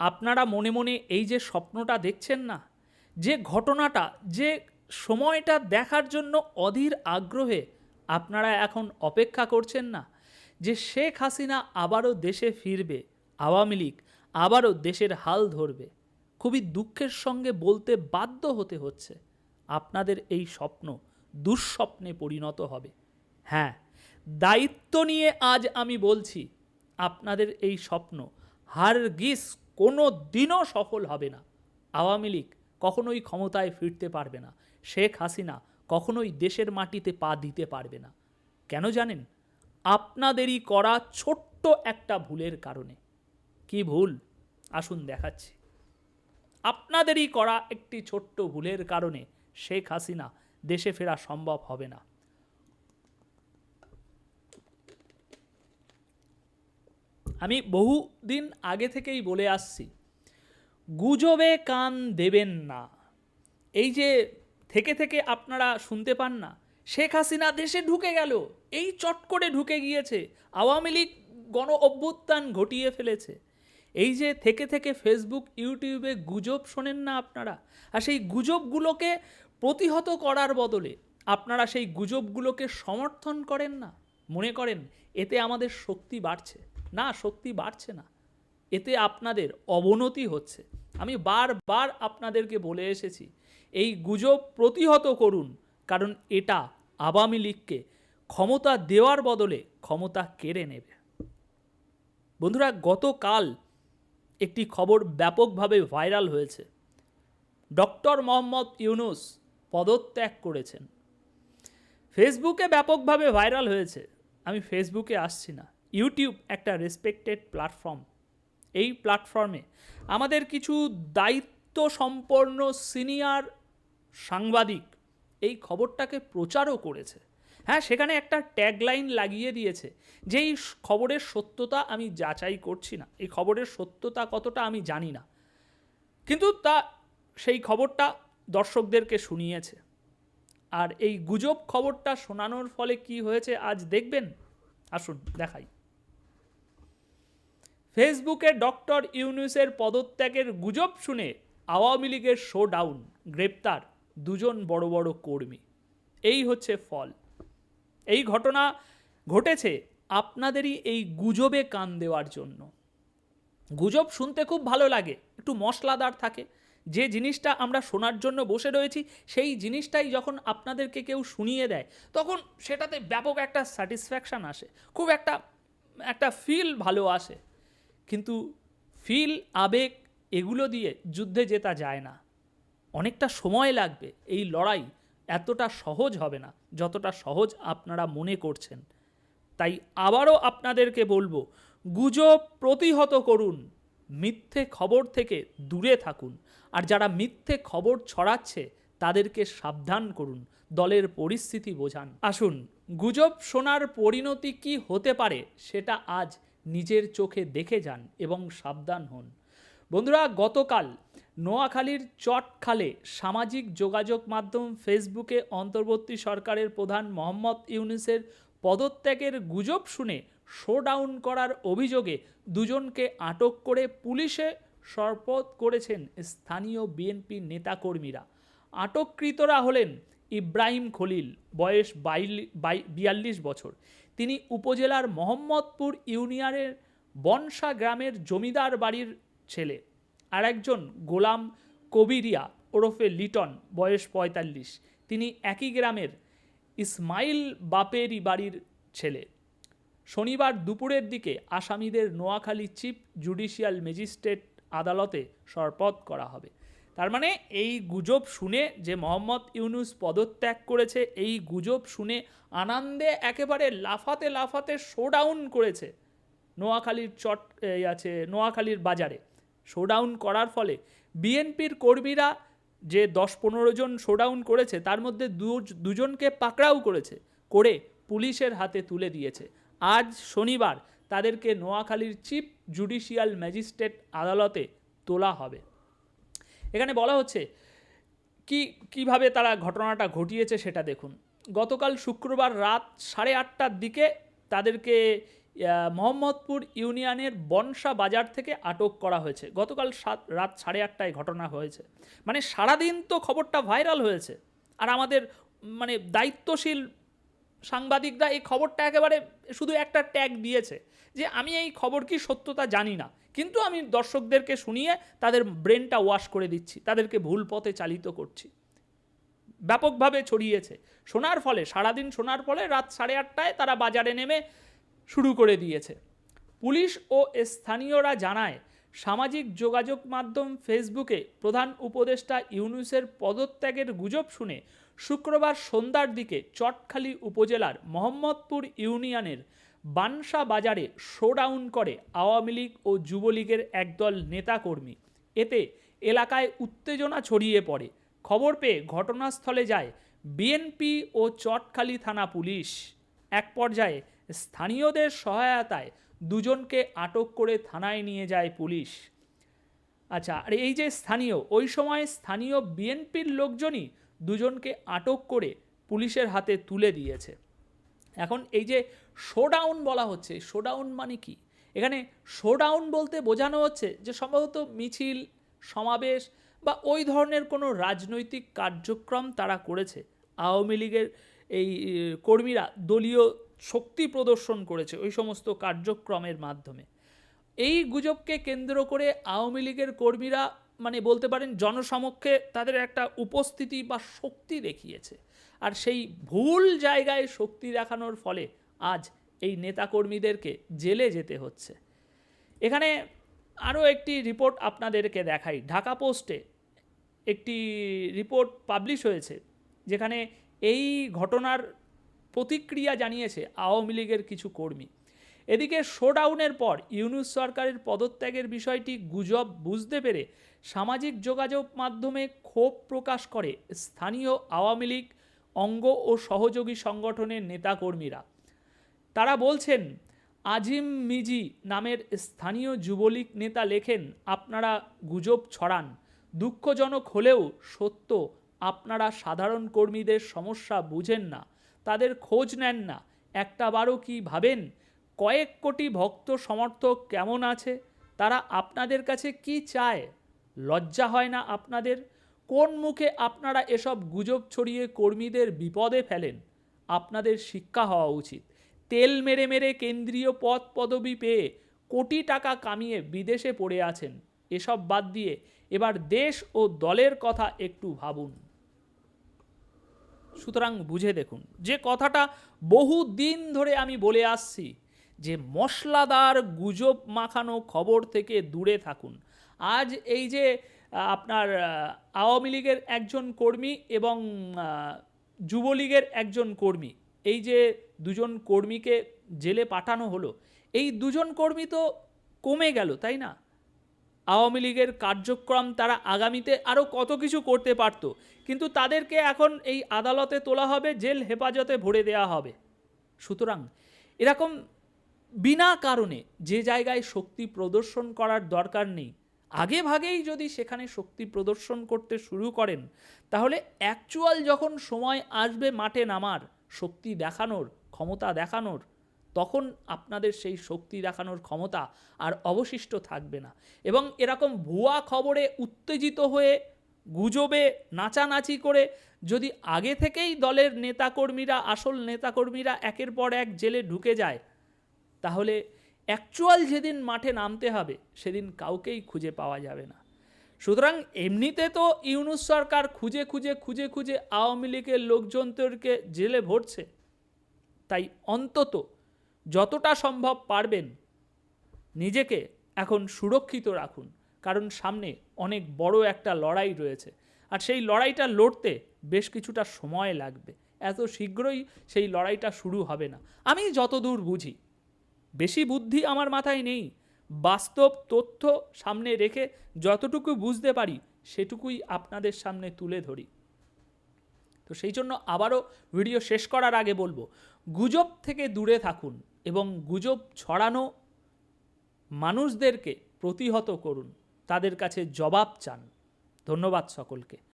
আপনারা মনে মনে এই যে স্বপ্নটা দেখছেন না, যে ঘটনাটা, যে সময়টা দেখার জন্য অধীর আগ্রহে আপনারা এখন অপেক্ষা করছেন না, যে শেখ হাসিনা আবারও দেশে ফিরবে, আওয়ামী লীগ আবারও দেশের হাল ধরবে। খুবই দুঃখের সঙ্গে বলতে বাধ্য হতে হচ্ছে, আপনাদের এই স্বপ্ন দুঃস্বপ্নে পরিণত হবে। হ্যাঁ দায়িত্ব নিয়ে আজ আমি বলছি, আপনাদের এই স্বপ্ন হারগিস কোনো দিনও সফল হবে না। আওয়ামী লীগ কখনোই ক্ষমতায় ফিরতে পারবে না। শেখ হাসিনা কখনোই দেশের মাটিতে পা দিতে পারবে না। কেন জানেন? আপনাদেরই করা ছোট্ট একটা ভুলের কারণে। কি ভুল? আসুন দেখাচ্ছি। আপনাদেরই করা একটি ছোট্ট ভুলের কারণে শেখ হাসিনা দেশে ফেরা সম্ভব হবে না। আমি বহুদিন আগে থেকেই বলে আসছি, গুজবে কান দেবেন না। এই যে থেকে থেকে আপনারা শুনতে পান না, শেখ হাসিনা দেশে ঢুকে গেল, এই চট করে ঢুকে গিয়েছে, আওয়ামী লীগ গণ অভ্যুত্থান ঘটিয়ে ফেলেছে। এই যে থেকে থেকে ফেসবুক ইউটিউবে গুজব শোনেন না আপনারা, আর সেই গুজবগুলোকে প্রতিহত করার বদলে আপনারা সেই গুজবগুলোকে সমর্থন করেন না, মনে করেন, এতে আমাদের শক্তি বাড়ছে। না, শক্তি বাড়ছে না। এতে আপনাদের অবনতি হচ্ছে। আমি বারবার আপনাদেরকে বলে এসেছি, এই গুজব প্রতিহত করুন, কারণ এটা আওয়ামী লীগকে ক্ষমতা দেওয়ার বদলে ক্ষমতা কেড়ে নেবে। বন্ধুরা, গতকাল একটি খবর ব্যাপকভাবে ভাইরাল হয়েছে। ডক্টর মোহাম্মদ ইউনুস পদত্যাগ করেছেন। ফেসবুকে ব্যাপকভাবে ভাইরাল হয়েছে। আমি ফেসবুকে আসছি না। ইউটিউব একটা রেসপেক্টেড প্ল্যাটফর্ম এই প্ল্যাটফর্মে আমাদের কিছু দায়িত্ব সম্পন্ন সিনিয়র সাংবাদিক এই খবরটাকে প্রচারও করেছে। হ্যাঁ সেখানে একটা ট্যাগলাইন লাগিয়ে দিয়েছে যে এই খবরের সত্যতা আমি যাচাই করছি না। এই খবরের সত্যতা কতটা আমি জানি না। কিন্তু তা সেই খবরটা দর্শকদেরকে শুনিয়েছে। আর এই গুজব খবরটা শোনানোর ফলে কি হয়েছে আজ দেখবেন? আসুন, দেখাই। ফেসবুকে ডক্টর ইউনুসের পদত্যাগের গুজব শুনে আওয়ামী লীগের শো ডাউন গ্রেপ্তার দুজন বড় বড় কর্মী। এই হচ্ছে ফল। এই ঘটনা ঘটেছে আপনাদেরই এই গুজবে কান দেওয়ার জন্য। গুজব শুনতে খুব ভালো লাগে, একটু মশলাদার থাকে। যে জিনিসটা আমরা শোনার জন্য বসে রয়েছি, সেই জিনিসটাই যখন আপনাদেরকে কেউ শুনিয়ে দেয়, তখন সেটাতে ব্যাপক একটা স্যাটিসফ্যাকশান আসে। খুব একটা একটা ফিল ভালো আসে। কিন্তু ফিল, আবেগ এগুলো দিয়ে যুদ্ধে জেতা যায় না। অনেকটা সময় লাগবে, এই লড়াই এতটা সহজ হবে না, যতটা সহজ আপনারা মনে করছেন। তাই আবারও আপনাদেরকে বলব, গুজব প্রতিহত করুন, মিথ্যে খবর থেকে দূরে থাকুন। আর যারা মিথ্যে খবর ছড়াচ্ছে, তাদেরকে সাবধান করুন, দলের পরিস্থিতি বোঝান। আসুন, গুজব শোনার পরিণতি কি হতে পারে, সেটা আজ নিজের চোখে দেখে যান এবং সাবধান হন। বন্ধুরা, গতকাল নোয়াখালীর চটখালে সামাজিক যোগাযোগ মাধ্যম ফেসবুকে অন্তর্বর্তী সরকারের প্রধান মোহাম্মদ ইউনুসের পদত্যাগের গুজব শুনে শোডাউন করার অভিযোগে দুজনকে আটক করে পুলিশে শপথ করেছেন স্থানীয় বিএনপি নেতাকর্মীরা। আটককৃতরা হলেন ইব্রাহিম খলিল, বয়স বিয়াল্লিশ বছর। তিনি উপজেলার মোহাম্মদপুর ইউনিয়নের বনসা গ্রামের জমিদার বাড়ির ছেলে আর একজন গোলাম কবিরিয়া ওরফে লিটন, বয়স পঁয়তাল্লিশ। তিনি একই গ্রামের ইসমাইল বাপেরি বাড়ির ছেলে। শনিবার দুপুরের দিকে আসামিদের নোয়াখালী চিফ জুডিশিয়াল ম্যাজিস্ট্রেট আদালতে সরপদ করা হবে। তার মানে এই গুজব শুনে যে মোহাম্মদ ইউনুস পদত্যাগ করেছে, এই গুজব শুনে আনন্দে একেবারে লাফাতে লাফাতে শোডাউন করেছে নোয়াখালীর চট আছে নোয়াখালীর বাজারে। শোডাউন করার ফলে বিএনপির কর্মীরা যে দশ পনেরো জন শোডাউন করেছে, তার মধ্যে দুজনকে পাকড়াও করেছে, করে পুলিশের হাতে তুলে দিয়েছে। আজ শনিবার তাদেরকে নোয়াখালীর চিফ জুডিশিয়াল ম্যাজিস্ট্রেট আদালতে তোলা হবে। এখানে বলা হচ্ছে কি, কীভাবে তারা ঘটনাটা ঘটিয়েছে সেটা দেখুন। গতকাল শুক্রবার রাত সাড়ে আটটার দিকে তাদেরকে মোহাম্মদপুর ইউনিয়নের বনসা বাজার থেকে আটক করা হয়েছে। গতকাল সাত, রাত সাড়ে আটটায় ঘটনা হয়েছে। মানে সারাদিন তো খবরটা ভাইরাল হয়েছে। আর আমাদের মানে দায়িত্বশীল সাংবাদিকরা এই খবরটা একেবারে শুধু একটা ট্যাগ দিয়েছে যে আমি এই খবর কি সত্যতা জানি না। কিন্তু আমি দর্শকদেরকে শুনিয়ে তাদের ব্রেনটা ওয়াশ করে দিচ্ছি, তাদেরকে ভুল পথে চালিত করছি। ব্যাপকভাবে ছড়িয়েছে। শোনার ফলে, সারাদিন শোনার ফলে রাত সাড়ে আটটায় তারা বাজারে নেমে শুরু করে দিয়েছে। পুলিশ ও স্থানীয়রা জানায় সামাজিক যোগাযোগ মাধ্যম ফেসবুকে প্রধান উপদেষ্টা ইউনুসের পদত্যাগের গুজব শুনে শুক্রবার সন্ধ্যার দিকে চটখালি উপজেলার মোহাম্মদপুর ইউনিয়নের বানসা বাজারে শোডাউন করে আওয়ামী লীগ ও যুবলীগের একদল নেতাকর্মী। এতে এলাকায় উত্তেজনা ছড়িয়ে পড়ে। খবর পেয়ে ঘটনাস্থলে যায় বিএনপি ও চটখালি থানা পুলিশ। এক পর্যায়ে স্থানীয়দের সহায়তায় দুজনকে আটক করে থানায় নিয়ে যায় পুলিশ। আচ্ছা আর এই যে স্থানীয়, ওই সময় স্থানীয় বিএনপির লোকজনই দুজনকে আটক করে পুলিশের হাতে তুলে দিয়েছে। এখন এই যে শোডাউন বলা হচ্ছে শোডাউন মানে কি? এখানে শোডাউন বলতে বোঝানো হচ্ছে যে সম্ভবত মিছিল, সমাবেশ বা ওই ধরনের কোনো রাজনৈতিক কার্যক্রম তারা করেছে। আওয়ামী লীগের এই কর্মীরা, দলীয় শক্তি প্রদর্শন করেছে ওই সমস্ত কার্যক্রমের মাধ্যমে। এই গুজবকে কেন্দ্র করে আওয়ামী লীগের কর্মীরা মানে বলতে পারেন জনসমক্ষে তাদের একটা উপস্থিতি বা শক্তি দেখিয়েছে। আর সেই ভুল জায়গায় শক্তি দেখানোর ফলে আজ এই নেতাকর্মীদেরকে জেলে যেতে হচ্ছে। এখানে আরও একটি রিপোর্ট আপনাদেরকে দেখাই। ঢাকা পোস্টে একটি রিপোর্ট পাবলিশ হয়েছে, যেখানে এই ঘটনার প্রতিক্রিয়া জানিয়েছে আওয়ামী লীগের কিছু কর্মী। এদিকে শোডাউনের পর ইউনুস সরকারের পদত্যাগের বিষয়টি গুজব বুঝতে পেরে সামাজিক যোগাযোগ মাধ্যমে ক্ষোভ প্রকাশ করে স্থানীয় আওয়ামী লীগ, অঙ্গ ও সহযোগী সংগঠনের নেতাকর্মীরা। তারা বলছেন, আজিম মিজি নামের স্থানীয় যুবলীগ নেতা লেখেন, আপনারা গুজব ছড়ান, দুঃখজনক হলেও সত্য, আপনারা সাধারণ কর্মীদের সমস্যা বুঝেন না তাদের খোঁজ নেন না। একটা বারও কি ভাবেন, কয়েক কোটি ভক্ত সমর্থক কেমন আছে? তারা আপনাদের কাছে কি চায়? লজ্জা হয় না আপনাদের? কোন মুখে আপনারা এসব গুজব ছড়িয়ে কর্মীদের বিপদে ফেলেন? আপনাদের শিক্ষা হওয়া উচিত। তেল মেরে মেরে কেন্দ্রীয় পদ পদবি পেয়ে কোটি টাকা কামিয়ে বিদেশে পড়ে আছেন। এসব বাদ দিয়ে এবার দেশ ও দলের কথা একটু ভাবুন। সুতরাং বুঝে দেখুন, যে কথাটা বহু দিন ধরে আমি বলে আসছি, যে মশলাদার গুজব মাখানো খবর থেকে দূরে থাকুন। আজ এই যে আপনার আওয়ামী লীগের একজন কর্মী এবং যুবলীগের একজন কর্মী, এই যে দুজন কর্মীকে জেলে পাঠানো হলো, এই দুজন কর্মী তো কমে গেল, তাই না? আওয়ামী লীগের কার্যক্রম তারা আগামীতে আরও কত কিছু করতে পারত, কিন্তু তাদেরকে এখন এই আদালতে তোলা হবে, জেল হেফাজতে ভরে দেওয়া হবে। সুতরাং এরকম বিনা কারণে যে জায়গায় শক্তি প্রদর্শন করার দরকার নেই, আগে ভাগেই যদি সেখানে শক্তি প্রদর্শন করতে শুরু করেন, তাহলে অ্যাকচুয়াল যখন সময় আসবে মাঠে নামার, শক্তি দেখানোর, ক্ষমতা দেখানোর তখন আপনাদের সেই শক্তি দেখানোর ক্ষমতা আর অবশিষ্ট থাকবে না। এবং এরকম ভুয়া খবরে উত্তেজিত হয়ে গুজবে, নাচানাচি করে যদি আগে থেকেই দলের নেতাকর্মীরা, আসল নেতাকর্মীরা একের পর এক জেলে ঢুকে যায়, তাহলে অ্যাকচুয়াল যেদিন মাঠে নামতে হবে, সেদিন কাউকেই খুঁজে পাওয়া যাবে না। সুতরাং এমনিতে তো ইউনুস সরকার খুঁজে খুঁজে খুঁজে খুঁজে আওয়ামী লীগের লোকজনদেরকে জেলে ভরছে, তাই অন্তত যতটা সম্ভব পারবেন, নিজেকে এখন সুরক্ষিত রাখুন। কারণ সামনে অনেক বড় একটা লড়াই রয়েছে। আর সেই লড়াইটা লড়তে বেশ কিছুটা সময় লাগবে। এত শীঘ্রই সেই লড়াইটা শুরু হবে না। আমি যতদূর বুঝি, বেশি বুদ্ধি আমার মাথায় নেই। বাস্তব তথ্য সামনে রেখে যতটুকু বুঝতে পারি, সেটুকুই আপনাদের সামনে তুলে ধরি। তো সেই জন্য আবারও ভিডিও শেষ করার আগে বলব, গুজব থেকে দূরে থাকুন। এবং গুজব ছড়ানো মানুষদেরকে প্রতিহত করুন তাদের কাছে জবাব চান। ধন্যবাদ সকলকে।